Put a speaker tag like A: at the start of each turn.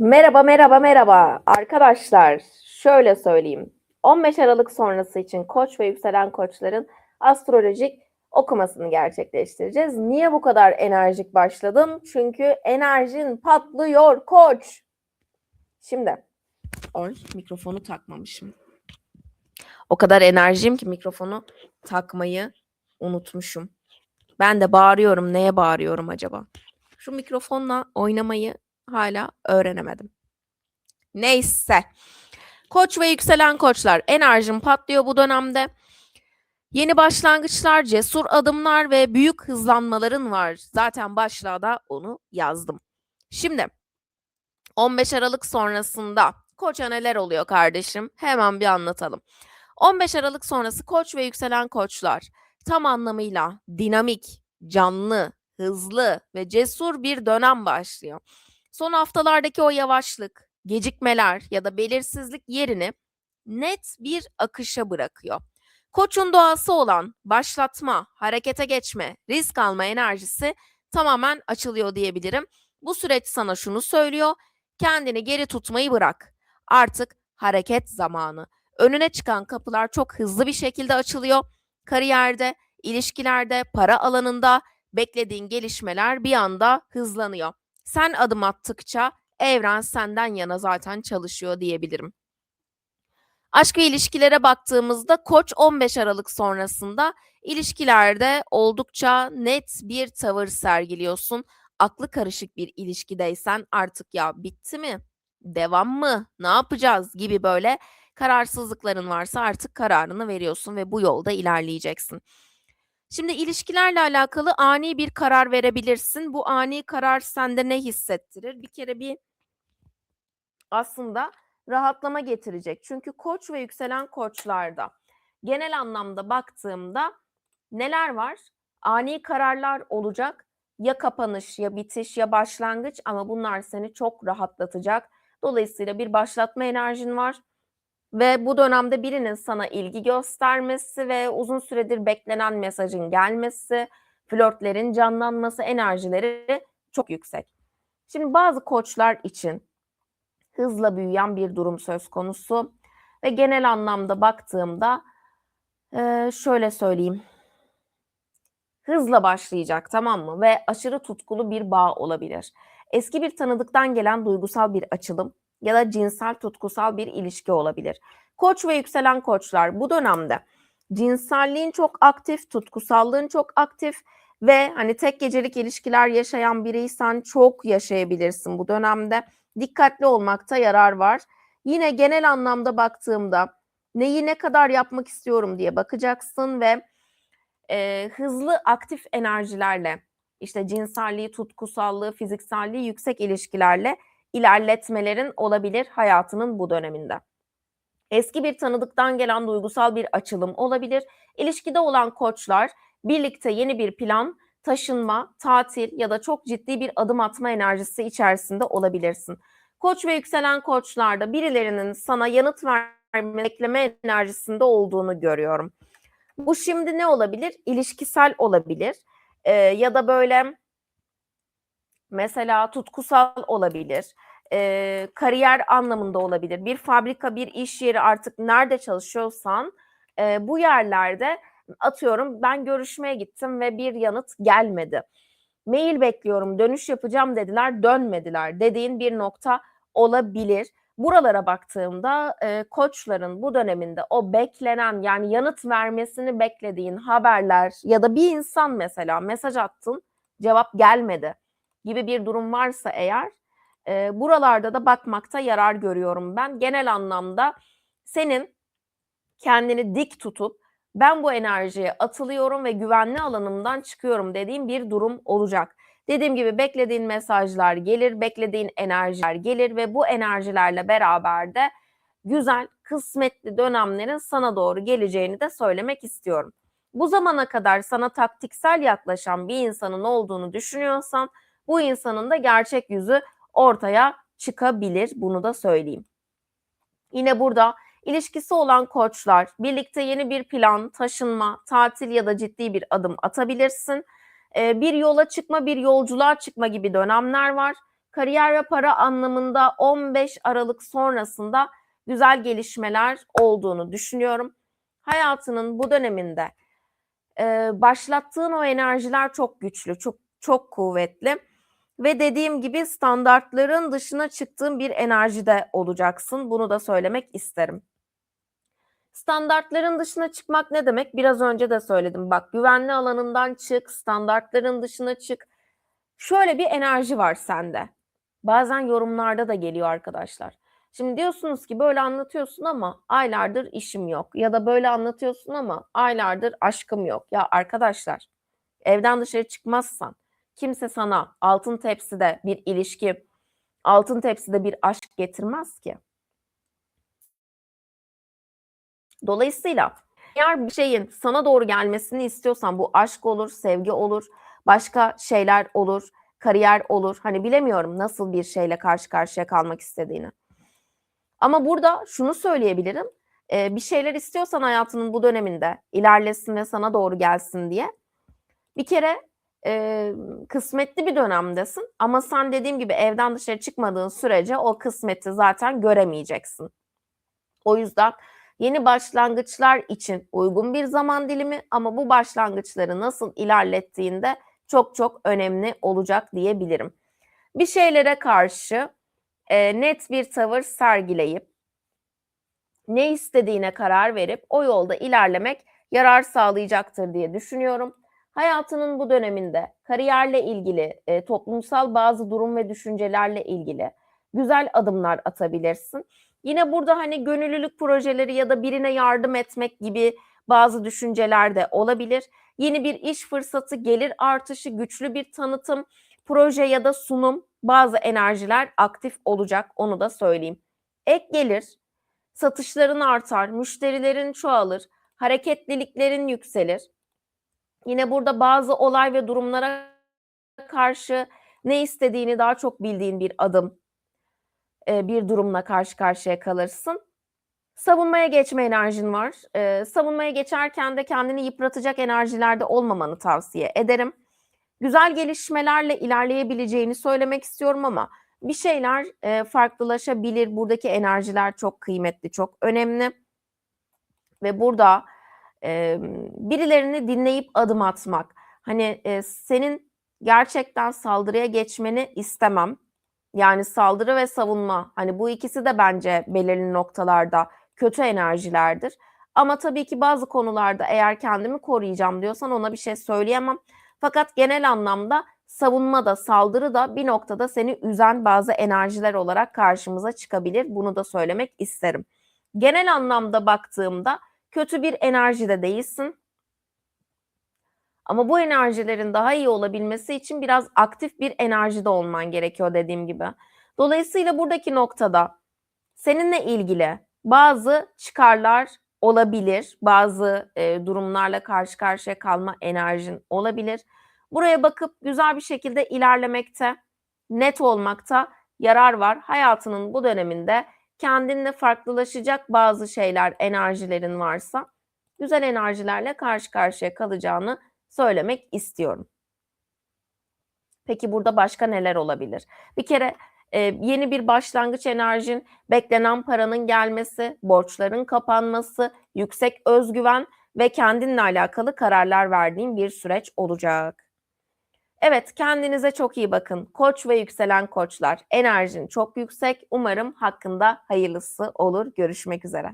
A: Merhaba, merhaba, merhaba. Arkadaşlar, şöyle söyleyeyim. 15 Aralık sonrası için koç ve yükselen koçların astrolojik okumasını gerçekleştireceğiz. Niye bu kadar enerjik başladım? Çünkü enerjin patlıyor koç. Şimdi, oy mikrofonu takmamışım. O kadar enerjiyim ki mikrofonu takmayı unutmuşum. Ben de bağırıyorum. Neye bağırıyorum acaba? Şu mikrofonla oynamayı hala öğrenemedim. Neyse. Koç ve yükselen koçlar enerjim patlıyor bu dönemde. Yeni başlangıçlar, cesur adımlar ve büyük hızlanmaların var. Zaten başlığa da onu yazdım. Şimdi 15 Aralık sonrasında koça neler oluyor kardeşim? Hemen bir anlatalım. 15 Aralık sonrası koç ve yükselen koçlar tam anlamıyla dinamik, canlı, hızlı ve cesur bir dönem başlıyor. Son haftalardaki o yavaşlık, gecikmeler ya da belirsizlik yerini net bir akışa bırakıyor. Koçun doğası olan başlatma, harekete geçme, risk alma enerjisi tamamen açılıyor diyebilirim. Bu süreç sana şunu söylüyor. Kendini geri tutmayı bırak. Artık hareket zamanı. Önüne çıkan kapılar çok hızlı bir şekilde açılıyor. Kariyerde, ilişkilerde, para alanında beklediğin gelişmeler bir anda hızlanıyor. Sen adım attıkça evren senden yana zaten çalışıyor diyebilirim. Aşk ve ilişkilere baktığımızda Koç 15 Aralık sonrasında ilişkilerde oldukça net bir tavır sergiliyorsun. Aklı karışık bir ilişkideysen artık ya bitti mi? Devam mı? Ne yapacağız gibi böyle kararsızlıkların varsa artık kararını veriyorsun ve bu yolda ilerleyeceksin. Şimdi ilişkilerle alakalı ani bir karar verebilirsin. Bu ani karar sende ne hissettirir? Bir kere bir aslında rahatlama getirecek. Çünkü koç ve yükselen koçlarda genel anlamda baktığımda neler var? Ani kararlar olacak. Ya kapanış ya bitiş ya başlangıç ama bunlar seni çok rahatlatacak. Dolayısıyla bir başlatma enerjin var. Ve bu dönemde birinin sana ilgi göstermesi ve uzun süredir beklenen mesajın gelmesi, flörtlerin canlanması enerjileri çok yüksek. Şimdi bazı koçlar için hızla büyüyen bir durum söz konusu ve genel anlamda baktığımda şöyle söyleyeyim. Hızla başlayacak tamam mı? Ve aşırı tutkulu bir bağ olabilir. Eski bir tanıdıktan gelen duygusal bir açılım ya da cinsel tutkusal bir ilişki olabilir. Koç ve yükselen koçlar bu dönemde cinselliğin çok aktif, tutkusallığın çok aktif ve hani tek gecelik ilişkiler yaşayan biriysen çok yaşayabilirsin bu dönemde. Dikkatli olmakta yarar var. Yine genel anlamda baktığımda neyi ne kadar yapmak istiyorum diye bakacaksın ve e, hızlı aktif enerjilerle işte cinselliği, tutkusallığı, fizikselliği yüksek ilişkilerle ilerletmelerin olabilir hayatının bu döneminde. Eski bir tanıdıktan gelen duygusal bir açılım olabilir. İlişkide olan koçlar birlikte yeni bir plan, taşınma, tatil ya da çok ciddi bir adım atma enerjisi içerisinde olabilirsin. Koç ve yükselen koçlarda birilerinin sana yanıt verme, bekleme enerjisinde olduğunu görüyorum. Bu şimdi ne olabilir? İlişkisel olabilir. Ee, ya da böyle mesela tutkusal olabilir e, kariyer anlamında olabilir. Bir fabrika, bir iş yeri artık nerede çalışıyorsan e, bu yerlerde atıyorum ben görüşmeye gittim ve bir yanıt gelmedi. Mail bekliyorum, dönüş yapacağım dediler, dönmediler dediğin bir nokta olabilir. Buralara baktığımda e, koçların bu döneminde o beklenen yani yanıt vermesini beklediğin haberler ya da bir insan mesela mesaj attın cevap gelmedi gibi bir durum varsa eğer e, buralarda da bakmakta yarar görüyorum ben. Genel anlamda senin kendini dik tutup ben bu enerjiye atılıyorum ve güvenli alanımdan çıkıyorum dediğim bir durum olacak. Dediğim gibi beklediğin mesajlar gelir, beklediğin enerjiler gelir ve bu enerjilerle beraber de güzel, kısmetli dönemlerin sana doğru geleceğini de söylemek istiyorum. Bu zamana kadar sana taktiksel yaklaşan bir insanın olduğunu düşünüyorsan bu insanın da gerçek yüzü ortaya çıkabilir. Bunu da söyleyeyim. Yine burada ilişkisi olan koçlar birlikte yeni bir plan, taşınma, tatil ya da ciddi bir adım atabilirsin. Ee, bir yola çıkma, bir yolculuğa çıkma gibi dönemler var. kariyer ve para anlamında 15 Aralık sonrasında güzel gelişmeler olduğunu düşünüyorum. Hayatının bu döneminde e, başlattığın o enerjiler çok güçlü, çok çok kuvvetli ve dediğim gibi standartların dışına çıktığın bir enerjide olacaksın. Bunu da söylemek isterim. Standartların dışına çıkmak ne demek? Biraz önce de söyledim. Bak güvenli alanından çık, standartların dışına çık. Şöyle bir enerji var sende. Bazen yorumlarda da geliyor arkadaşlar. Şimdi diyorsunuz ki böyle anlatıyorsun ama aylardır işim yok ya da böyle anlatıyorsun ama aylardır aşkım yok. Ya arkadaşlar evden dışarı çıkmazsan kimse sana altın tepside bir ilişki, altın tepside bir aşk getirmez ki. Dolayısıyla eğer bir şeyin sana doğru gelmesini istiyorsan bu aşk olur, sevgi olur, başka şeyler olur, kariyer olur. Hani bilemiyorum nasıl bir şeyle karşı karşıya kalmak istediğini. Ama burada şunu söyleyebilirim. E, bir şeyler istiyorsan hayatının bu döneminde ilerlesin ve sana doğru gelsin diye. Bir kere e, kısmetli bir dönemdesin ama sen dediğim gibi evden dışarı çıkmadığın sürece o kısmeti zaten göremeyeceksin. O yüzden yeni başlangıçlar için uygun bir zaman dilimi ama bu başlangıçları nasıl ilerlettiğinde çok çok önemli olacak diyebilirim. Bir şeylere karşı e, net bir tavır sergileyip ne istediğine karar verip o yolda ilerlemek yarar sağlayacaktır diye düşünüyorum. Hayatının bu döneminde kariyerle ilgili, e, toplumsal bazı durum ve düşüncelerle ilgili güzel adımlar atabilirsin. Yine burada hani gönüllülük projeleri ya da birine yardım etmek gibi bazı düşünceler de olabilir. Yeni bir iş fırsatı, gelir artışı, güçlü bir tanıtım, proje ya da sunum bazı enerjiler aktif olacak onu da söyleyeyim. Ek gelir, satışların artar, müşterilerin çoğalır, hareketliliklerin yükselir. Yine burada bazı olay ve durumlara karşı ne istediğini daha çok bildiğin bir adım, bir durumla karşı karşıya kalırsın. Savunmaya geçme enerjin var. savunmaya geçerken de kendini yıpratacak enerjilerde olmamanı tavsiye ederim güzel gelişmelerle ilerleyebileceğini söylemek istiyorum ama bir şeyler e, farklılaşabilir. Buradaki enerjiler çok kıymetli, çok önemli. Ve burada e, birilerini dinleyip adım atmak. Hani e, senin gerçekten saldırıya geçmeni istemem. Yani saldırı ve savunma. Hani bu ikisi de bence belirli noktalarda kötü enerjilerdir. Ama tabii ki bazı konularda eğer kendimi koruyacağım diyorsan ona bir şey söyleyemem. Fakat genel anlamda savunma da saldırı da bir noktada seni üzen bazı enerjiler olarak karşımıza çıkabilir. Bunu da söylemek isterim. Genel anlamda baktığımda kötü bir enerjide değilsin. Ama bu enerjilerin daha iyi olabilmesi için biraz aktif bir enerjide olman gerekiyor dediğim gibi. Dolayısıyla buradaki noktada seninle ilgili bazı çıkarlar olabilir. Bazı e, durumlarla karşı karşıya kalma enerjin olabilir. Buraya bakıp güzel bir şekilde ilerlemekte, net olmakta yarar var. Hayatının bu döneminde kendinle farklılaşacak bazı şeyler, enerjilerin varsa güzel enerjilerle karşı karşıya kalacağını söylemek istiyorum. Peki burada başka neler olabilir? Bir kere e, yeni bir başlangıç enerjin, beklenen paranın gelmesi, borçların kapanması, yüksek özgüven ve kendinle alakalı kararlar verdiğin bir süreç olacak. Evet, kendinize çok iyi bakın. Koç ve yükselen koçlar, enerjin çok yüksek. Umarım hakkında hayırlısı olur. Görüşmek üzere.